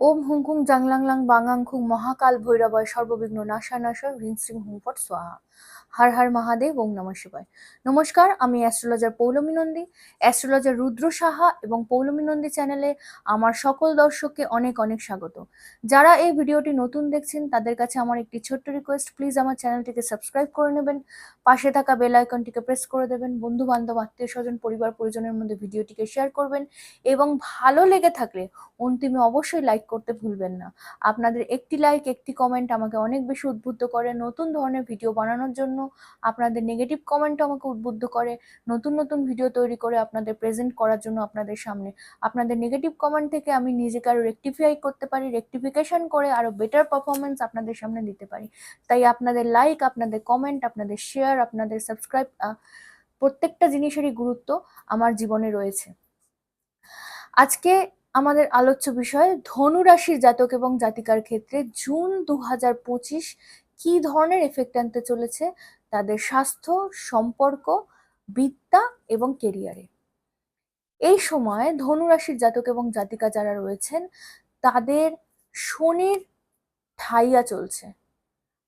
ওম হুং হুং জাংলাংলাং বাঙাং খুং, মহাকাল ভৈরবয়, সর্ববিঘ্ন নাশা নাশা হ্রিং শ্রিং হুংফট সোহা হর হর মহাদেব ওম নমঃ শিবায়। নমস্কার, আমি অ্যাস্ট্রোলজার পৌলমী নন্দী। অ্যাস্ট্রোলজার রুদ্র সাহা এবং পৌলমী নন্দী চ্যানেলে আমার সকল দর্শককে অনেক অনেক স্বাগত। যারা এই ভিডিওটি নতুন দেখছেন, তাদের কাছে আমার একটি ছোট্ট রিকোয়েস্ট প্লিজ আমার চ্যানেলটিকে সাবস্ক্রাইব করে নেবেন। পাশে থাকা বেল আইকনটিকে প্রেস করে দেবেন। বন্ধু বান্ধব আত্মীয় স্বজন পরিবার পরিজনের মধ্যে ভিডিওটিকে শেয়ার করবেন এবং ভালো লেগে থাকলে অন্তিমে অবশ্যই লাইক করতে ভুলবেন না। আপনাদের একটি লাইক একটি কমেন্ট আমাকে অনেক বেশি উদ্বুদ্ধ করে নতুন ধরনের ভিডিও বানানোর জন্য। আপনাদের নেগেটিভ কমেন্টও আমাকে উদ্বুদ্ধ করে নতুন নতুন ভিডিও তৈরি করে আপনাদের প্রেজেন্ট করার জন্য আপনাদের সামনে। আপনাদের নেগেটিভ কমেন্ট থেকে আমি নিজেকে আরও রেকটিফাই করতে পারি রেকটিফিকেশন করে আরও বেটার পারফরমেন্স আপনাদের সামনে দিতে পারি। তাই আপনাদের লাইক আপনাদের কমেন্ট আপনাদের শেয়ার আপনাদের সাবস্ক্রাইব প্রত্যেকটা জিনিসেরই গুরুত্ব আমার জীবনে রয়েছে। আজকে আমাদের আলোচ্য বিষয় ধনু রাশির জাতক এবং জাতিকার ক্ষেত্রে জুন দু হাজার পঁচিশ কী ধরনের এফেক্ট আনতে চলেছে? তাদের স্বাস্থ্য, সম্পর্ক, বিদ্যা এবং কেরিয়ারে এই সময় ধনু রাশির জাতক এবং জাতিকা যারা রয়েছেন, তাদের শনির ঠাইয়া চলছে।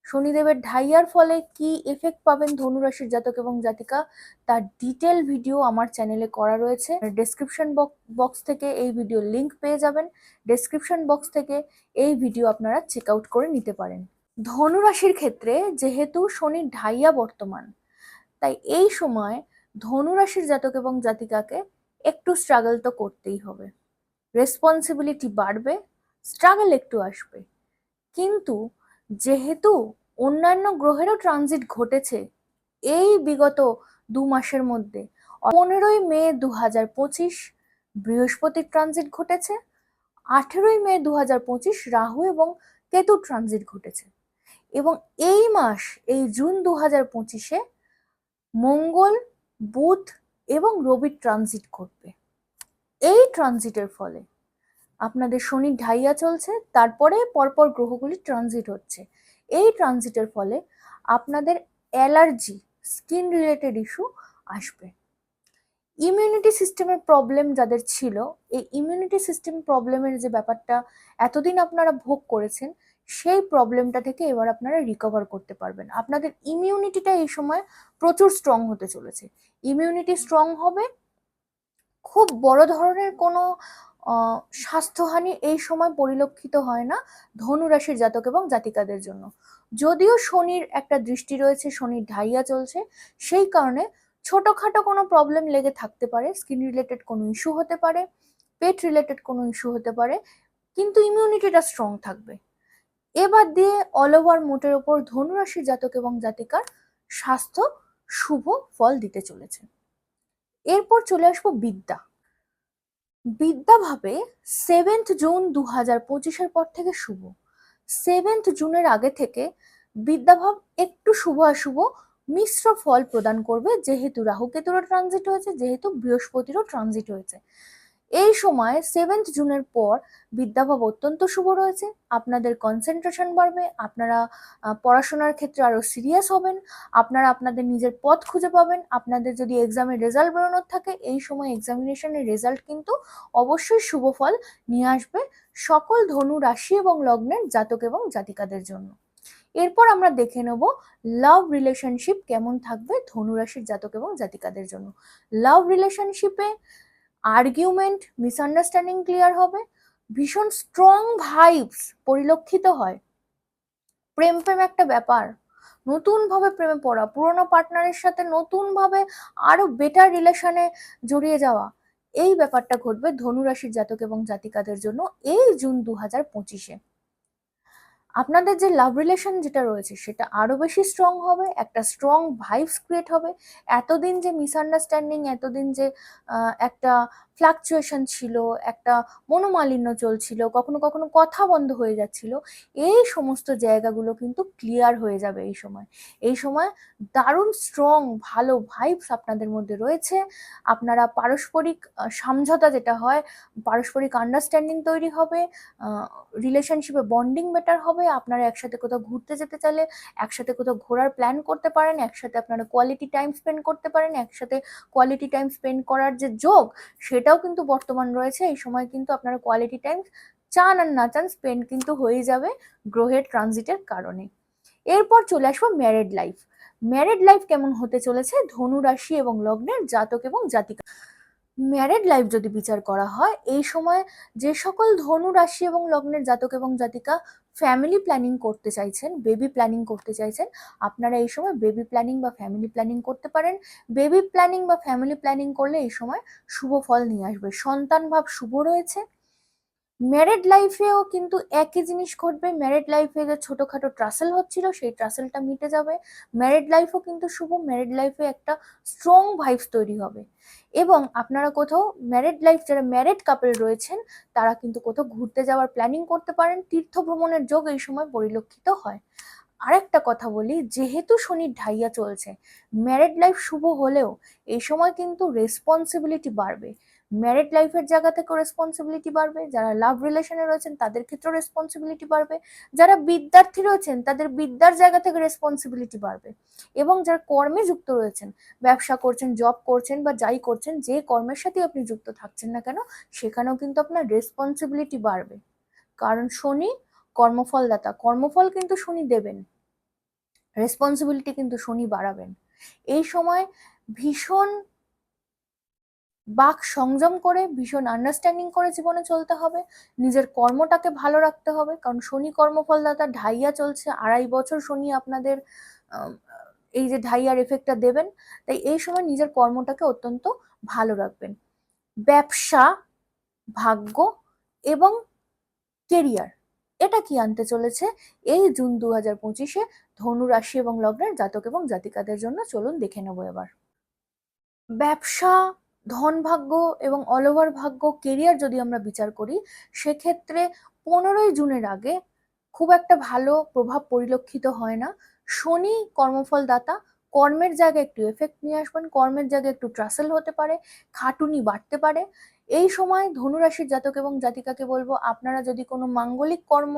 শনিদেবের ঢাইয়ার ফলে কি এফেক্ট পাবেন ধনুরাশির জাতক এবং জাতিকা, তার ডিটেল ভিডিও আমার চ্যানেলে করা রয়েছে। ডেসক্রিপশন বক্স থেকে এই ভিডিও লিংক পেয়ে যাবেন। ডেসক্রিপশন বক্স থেকে এই ভিডিও আপনারা চেক আউট করে নিতে পারেন। ধনুরাশির ক্ষেত্রে যেহেতু শনির ঢাইয়া বর্তমান, তাই এই সময় ধনুরাশির জাতক এবং জাতিকাকে একটু স্ট্রাগল তো করতেই হবে। রেসপন্সিবিলিটি বাড়বে স্ট্রাগল একটু আসবে। কিন্তু যেহেতু অন্যান্য গ্রহেরও ট্রানজিট ঘটেছে এই বিগত দু মাসের মধ্যে। পনেরোই মে দু হাজার পঁচিশ বৃহস্পতির ট্রানজিট ঘটেছে, আঠেরোই মে দু হাজার পঁচিশ রাহু এবং কেতু ট্রানজিট ঘটেছে। এবং এই মাস, এই জুন দু হাজার পঁচিশে মঙ্গল, বুধ এবং রবির ট্রানজিট ঘটবে। এই ট্রানজিটের ফলে আপনাদের শনির ঢাইয়া চলছে, তারপরে পরপর গ্রহগুলি ট্রানজিট হচ্ছে। এই ট্রানজিটের ফলে আপনাদের অ্যালার্জি স্কিন রিলেটেড ইস্যু আসবে। ইমিউনিটি সিস্টেমের প্রবলেম যাদের ছিল, এই ইমিউনিটি সিস্টেম প্রবলেমের যে ব্যাপারটা এতদিন আপনারা ভোগ করেছেন, সেই প্রবলেমটা থেকে এবার আপনারা রিকভার করতে পারবেন। আপনাদের ইমিউনিটিটা এই সময় প্রচুর স্ট্রং হতে চলেছে। ইমিউনিটি স্ট্রং হবে, খুব বড় ধরনের কোনো স্বাস্থ্যহানি এই সময় পরিলক্ষিত হয় না ধনুরাশির জাতক এবং জাতিকাদের জন্য। যদিও শনির একটা দৃষ্টি রয়েছে, শনির ঢাইয়া চলছে, সেই কারণে ছোটোখাটো কোনো প্রবলেম লেগে থাকতে পারে স্কিন রিলেটেড কোনো ইস্যু হতে পারে পেট রিলেটেড কোনো ইস্যু হতে পারে, কিন্তু ইমিউনিটিটা স্ট্রং থাকবে। এবার দিয়ে অল ওভার মোটের ওপর ধনুরাশির জাতক এবং জাতিকার স্বাস্থ্য শুভ ফল দিতে চলেছে। এরপর চলে আসব বিদ্যা। বিদ্যাভাবে সেভেন্থ জুন দু হাজার পঁচিশের পর থেকে শুভ। সেভেন্থ জুনের আগে থেকে বিদ্যাভাব একটু শুভ অশুভ মিশ্র ফল প্রদান করবে, যেহেতু রাহু কেতুরও ট্রানজিট হয়েছে, যেহেতু বৃহস্পতিরও ট্রানজিট হয়েছে। এই সময় সেভেন্থ জুনের পর বিদ্যাভাব অত্যন্ত শুভ রয়েছে। আপনাদের কনসেন্ট্রেশন বাড়বে, আপনারা পড়াশোনার ক্ষেত্রে আরও সিরিয়াস হবেন, আপনারা আপনাদের নিজের পথ খুঁজে পাবেন। আপনাদের যদি এক্সামের রেজাল্ট বেরোনোর থাকে, এই সময় এক্সামিনেশনের রেজাল্ট কিন্তু অবশ্যই শুভ ফল নিয়ে আসবে সকল ধনু রাশি এবং লগ্নের জাতক এবং জাতিকাদের জন্য। এরপর আমরা দেখে নেব লাভ রিলেশনশিপ কেমন থাকবে ধনুরাশির জাতক এবং জাতিকাদের জন্য। লাভ রিলেশনশিপে আর্কিউমেন্ট মিসআন্ডারস্ট্যান্ডিং ক্লিয়ার হবে। ভীষণ স্ট্রং ভাইবস পরিলক্ষিত হয়। প্রেম প্রেম একটা ব্যাপার। নতুনভাবে প্রেমে পড়া, পুরনো পার্টনারের সাথে নতুনভাবে আরও বেটার রিলেশনে জড়িয়ে যাওয়া, এই ব্যাপারটা ঘটবে ধনুরাশির জাতক এবং জাতিকাদের জন্য এই জুন দু হাজার পঁচিশে। আপনাদের যে লাভ রিলেশন যেটা রয়েছে, সেটা আরও বেশি স্ট্রং হবে, একটা স্ট্রং ভাইবস ক্রিয়েট হবে। এতদিন যে মিসআন্ডারস্ট্যান্ডিং এতদিন যে একটা ফ্লাকচুয়েশন ছিল, একটা মনোমালিন্য চলছিল, কখনো কখনো কথা বন্ধ হয়ে যাচ্ছিল, এই সমস্ত জায়গাগুলো কিন্তু ক্লিয়ার হয়ে যাবে এই সময়। এই সময় দারুণ স্ট্রং ভালো ভাইবস আপনাদের মধ্যে রয়েছে। আপনারা পারস্পরিক সমঝোতা যেটা হয়, পারস্পরিক আন্ডারস্ট্যান্ডিং তৈরি হবে রিলেশনশিপে বন্ডিং বেটার হবে, আপনারা একসাথে কোথাও ঘুরতে যেতে চাইলে, একসাথে কোথাও ঘোরার প্ল্যান করতে পারেন, একসাথে আপনারা কোয়ালিটি টাইম স্পেন্ড করতে পারেন, একসাথে কোয়ালিটি টাইম স্পেন্ড করার যে যোগ, সেটা এটাও কিন্তু বর্তমান রয়েছে। এই সময় কিন্তু আপনারা কোয়ালিটি টাইম চান আর না চান স্পেন্ড কিন্তু হয়ে যাবে গ্রহের ট্রানজিটের কারণে। এরপর চলে আসব ম্যারেড লাইফ ম্যারেড লাইফ কেমন হতে চলেছে? ধনু রাশি এবং লগ্নের জাতক এবং জাতিকা। ম্যারেড লাইফ যদি বিচার করা হয়, এই সময় যে সকল ধনু রাশি এবং লগ্নের জাতক এবং জাতিকা ফ্যামিলি প্ল্যানিং করতে চাইছেন বেবি প্ল্যানিং করতে চাইছেন, আপনারা এই সময় বেবি প্ল্যানিং বা ফ্যামিলি প্ল্যানিং করতে পারেন। বেবি প্ল্যানিং বা ফ্যামিলি প্ল্যানিং করলে এই সময় শুভ ফল নিয়ে আসবে। সন্তান ভাব শুভ রয়েছে। ম্যারেড লাইফেও কিন্তু একই জিনিস ঘটবে। ম্যারেড লাইফে যে ছোটোখাটো ট্রাসেল হচ্ছিল, সেই ট্রাসেলটা মিটে যাবে। ম্যারেড লাইফও কিন্তু শুভ। ম্যারেড লাইফে একটা স্ট্রং ভাইবস তৈরি হবে। এবং আপনারা কোথাও ম্যারেড লাইফ যারা ম্যারেড কাপল রয়েছেন, তারা কিন্তু কোথাও ঘুরতে যাওয়ার প্ল্যানিং করতে পারেন। তীর্থ ভ্রমণের যোগ এই সময় পরিলক্ষিত হয়। আরেকটা কথা বলি, যেহেতু শনির ঢাইয়া চলছে ম্যারেড লাইফ শুভ হলেও এই সময় কিন্তু রেসপন্সিবিলিটি বাড়বে। ম্যারিড লাইফের জায়গা থেকেও রেসপন্সিবিলিটি বাড়বে, যারা লাভ রিলেশনে রয়েছেন তাদের ক্ষেত্রেও রেসপন্সিবিলিটি বাড়বে, যারা বিদ্যার্থী রয়েছেন তাদের বিদ্যার জায়গা থেকে রেসপন্সিবিলিটি বাড়বে এবং যারা কর্মে যুক্ত রয়েছেন, ব্যবসা করছেন জব করছেন বা যাই করছেন, যে কর্মের সাথে আপনি যুক্ত থাকছেন না কেন, সেখানেও কিন্তু আপনার রেসপন্সিবিলিটি বাড়বে। কারণ শনি কর্মফলদাতা, কর্মফল কিন্তু শনি দেবেন রেসপন্সিবিলিটি কিন্তু শনি বাড়াবেন। এই সময় ভীষণ বাক সংযম করে, ভীষণ আন্ডারস্ট্যান্ডিং করে জীবনে চলতে হবে। নিজের কর্মটাকে ভালো রাখতে হবে, কারণ শনি কর্মফলদাতা ঢাইয়া চলছে, আড়াই বছর শনি আপনাদের এই যে ঢাইয়ার এফেক্টটা দেবেন, তাই এই সময় নিজের কর্মটাকে অত্যন্ত ভালো রাখবেন। ব্যবসা, ভাগ্য এবং কেরিয়ার এটা কি আনতে চলেছে? এই জুন দু হাজার পঁচিশে ধনু রাশি এবং লগ্নের জাতক এবং জাতিকাদের জন্য চলুন দেখে নেব এবার। ব্যবসা ধন ভাগ্য এবং অল ওভার ভাগ্য কেরিয়ার যদি আমরা বিচার করি, সেক্ষেত্রে পনেরোই জুনের আগে খুব একটা ভালো প্রভাব পরিলক্ষিত হয় না। শনি কর্মফল দাতা কর্মের জায়গায় একটু এফেক্ট নিয়ে আসবেন, কর্মের জায়গায় একটু ট্রাসেল হতে পারে, খাটুনি বাড়তে পারে। এই সময় ধনুরাশির জাতক এবং জাতিকাকে বলব, আপনারা যদি কোনো মাঙ্গলিক কর্ম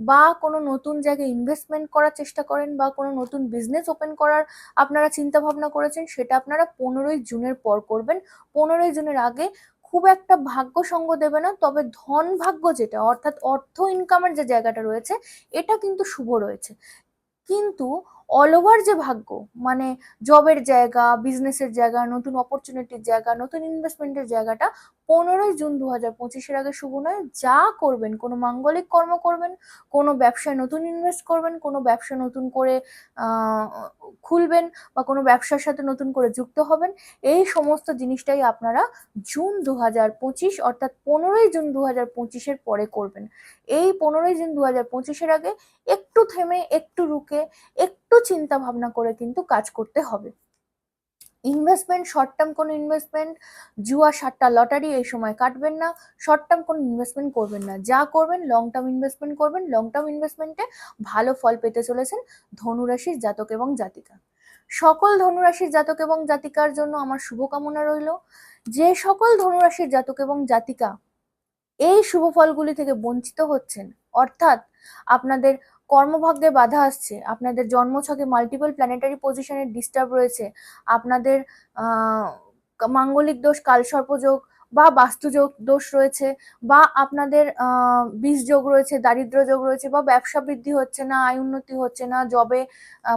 বা কোনো নতুন জায়গায় ইনভেস্টমেন্ট করার চেষ্টা করেন বা কোনো নতুন বিজনেস ওপেন করার আপনারা চিন্তা ভাবনা করেছেন, সেটা আপনারা পনেরোই জুনের পর করবেন। পনেরোই জুনের আগে খুব একটা ভাগ্য সঙ্গ দেবে না, তবে ধন ভাগ্য যেটা, অর্থাৎ অর্থ ইনকামের যে জায়গাটা রয়েছে, এটা কিন্তু শুভ রয়েছে। কিন্তু অল ওভার যে ভাগ্য মানে জবের জায়গা বিজনেসের জায়গা, নতুন অপরচুনিটির জায়গা, নতুন ইনভেস্টমেন্টের জায়গাটা পনেরোই জুন দু হাজার পঁচিশের আগে শুভ নয়, যা করবেন, কোনো মাঙ্গলিক কর্ম করবেন, কোনো ব্যবসায় নতুন ইনভেস্ট করবেন, কোনো ব্যবসা নতুন করে খুলবেন বা কোনো ব্যবসার সাথে নতুন করে যুক্ত হবেন, এই সমস্ত জিনিসটাই আপনারা জুন দু হাজার পঁচিশ অর্থাৎ পনেরোই জুন দু হাজার পঁচিশের পরে করবেন। এই পনেরোই জুন দু হাজার পঁচিশের আগে একটু থেমে, একটু রুকে একটু চিন্তা ভাবনা করে কিন্তু কাজ করতে হবে। ইনভেস্টমেন্ট শর্ট টার্ম কোনো ইনভেস্টমেন্ট জুয়া, সাতটা, লটারি এই সময় কাটবেন না। শর্ট টার্ম কোনো ইনভেস্টমেন্ট করবেন না। যা করবেন লং টার্ম ইনভেস্টমেন্ট করবেন। লং টার্ম ইনভেস্টমেন্টে ভালো ফল পেতে চলেছেন ধনুরাশির জাতক এবং জাতিকা। সকল ধনুরাশির জাতক এবং জাতিকার জন্য আমার শুভকামনা রইল। যে সকল ধনুরাশির জাতক এবং জাতিকা এই শুভ ফলগুলি থেকে বঞ্চিত হচ্ছেন, অর্থাৎ আপনাদের কর্মভাগ্যে বাধা আসছে। আপনাদের জন্মছকে মাল্টিপল প্ল্যানেটারি পজিশনের ডিস্টার্ব রয়েছে। আপনাদের মাঙ্গলিক দোষ কালসর্পযোগ বা বাস্তুযোগ দোষ রয়েছে বা আপনাদের বীজ যোগ রয়েছে দারিদ্র যোগ রয়েছে বা ব্যবসা বৃদ্ধি হচ্ছে না, আয় উন্নতি হচ্ছে না, জবে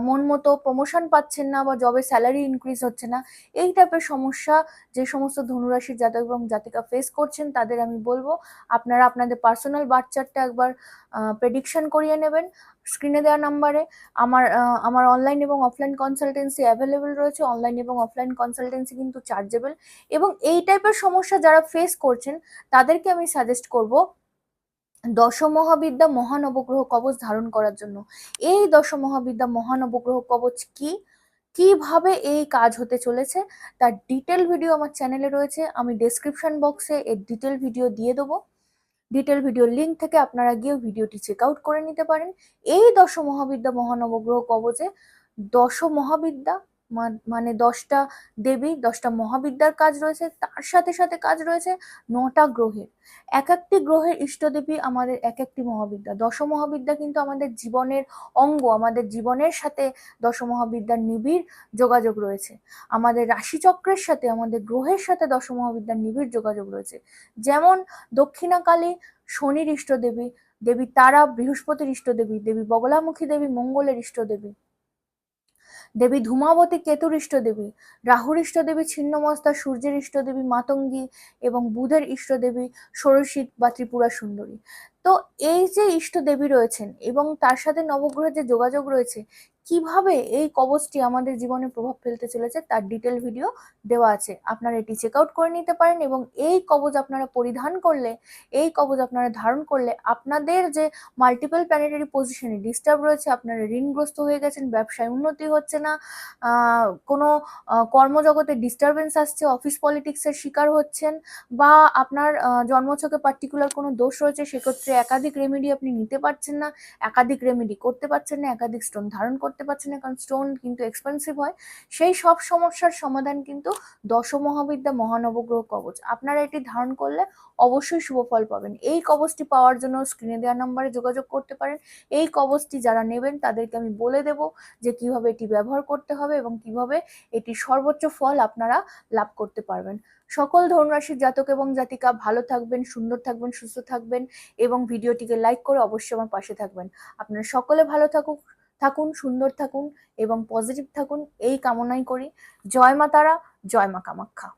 মন মতো প্রমোশন পাচ্ছেন না বা জবে স্যালারি ইনক্রিজ হচ্ছে না, এই টাইপের সমস্যা যে সমস্ত ধনুরাশির জাতক এবং জাতিকা ফেস করছেন, তাদের আমি বলব, আপনারা আপনাদের পার্সোনাল বাচ্চারটা একবার প্রেডিকশন করিয়ে নেবেন। স্ক্রিনে দেওয়া নাম্বারে আমার আমার অনলাইন এবং অফলাইন কনসালটেন্সি অ্যাভেলেবেল রয়েছে। অনলাইন এবং অফলাইন কনসালটেন্সি কিন্তু চার্জেবল এবং এই টাইপের সমস্যা যারা ফেস করছেন, তাদেরকে আমি সাজেস্ট করব দশ মহাবিদ্যা মহানবগ্রহ কবচ ধারণ করার জন্য। এই দশ মহাবিদ্যা মহানবগ্রহ কবচ কি? কীভাবে এই কাজ হতে চলেছে? তার ডিটেল ভিডিও আমার চ্যানেলে রয়েছে। আমি ডেসক্রিপশন বক্সে এর ডিটেল ভিডিও দিয়ে দেবো। ডিটেল ভিডিও লিঙ্ক থেকে আপনারা গিয়ে ভিডিওটি চেক আউট করে নিতে পারেন। এই দশ মহাবিদ্যা মহানবগ্রহ কবচে দশ মহাবিদ্যা মানে দশটা দেবী, দশটা মহাবিদ্যার কাজ রয়েছে, তার সাথে সাথে কাজ রয়েছে নটা গ্রহের। এক একটি গ্রহের ইষ্টদেবী আমাদের এক একটি মহাবিদ্যা। দশ মহাবিদ্যা কিন্তু আমাদের জীবনের অঙ্গ, আমাদের জীবনের সাথে দশ মহাবিদ্যার নিবিড় যোগাযোগ রয়েছে। আমাদের রাশিচক্রের সাথে, আমাদের গ্রহের সাথে দশ মহাবিদ্যার নিবিড় যোগাযোগ রয়েছে। যেমন দক্ষিণাকালী শনির ইষ্টদেবী, দেবী তারা বৃহস্পতির ইষ্টদেবী, দেবী বগলামুখী দেবী মঙ্গলের ইষ্টদেবী দেবী ধূমাবতী কেতুর ইষ্টদেবী রাহুর ইষ্টদেবী ছিন্নমস্তা সূর্যের ইষ্টদেবী মাতঙ্গী এবং বুধের ইষ্টদেবী সরসিত বা ত্রিপুরা সুন্দরী। তো এই যে ইষ্ট দেবী রয়েছেন এবং তার সাথে নবগ্রহের যে যোগাযোগ রয়েছে কীভাবে এই কবচটি আমাদের জীবনে প্রভাব ফেলতে চলেছে তার ডিটেল ভিডিও দেওয়া আছে। আপনারা এটি চেক আউট করে নিতে পারেন এবং এই কবচ আপনারা পরিধান করলে, এই কবচ আপনারা ধারণ করলে আপনাদের যে মাল্টিপল প্ল্যানেটারি পজিশনে ডিস্টার্ব রয়েছে, আপনারা ঋণগ্রস্ত হয়ে গেছেন, ব্যবসায় উন্নতি হচ্ছে না কোনো কর্মজগতে ডিস্টারবেন্স আসছে অফিস পলিটিক্সের শিকার হচ্ছেন বা আপনার জন্মছকে পার্টিকুলার কোনো দোষ রয়েছে, সেক্ষেত্রে একাধিক রেমেডি আপনি নিতে পারছেন না, একাধিক রেমেডি করতে পারছেন না, একাধিক স্টোন ধারণ করতে পারছেন না, কারণ স্টোন কিন্তু এক্সপেন্সিভ হয়। সেই সব সমস্যার সমাধান কিন্তু দশ মহাবিদ্যা মহানবগ্রহ কবচ। আপনারা এটি ধারণ করলে অবশ্যই শুভ ফল পাবেন। এই কবচটি পাওয়ার জন্য স্ক্রিনে দেওয়া নম্বরে যোগাযোগ করতে পারেন। এই কবচটি যারা নেবেন, তাদেরকে আমি বলে দেব যে কীভাবে এটি ব্যবহার করতে হবে এবং কীভাবে এটি সর্বোচ্চ ফল আপনারা লাভ করতে পারবেন। সকল ধনুরাশির জাতক এবং জাতিকা ভালো থাকবেন, সুন্দর থাকবেন, সুস্থ থাকবেন এবং ভিডিওটিকে লাইক করে অবশ্যই আমার পাশে থাকবেন। আপনারা সকলে ভালো থাকুক থাকুন, সুন্দর থাকুন এবং পজিটিভ থাকুন, এই কামনাই করি। জয় মা তারা, জয় মা কামাখ্যা।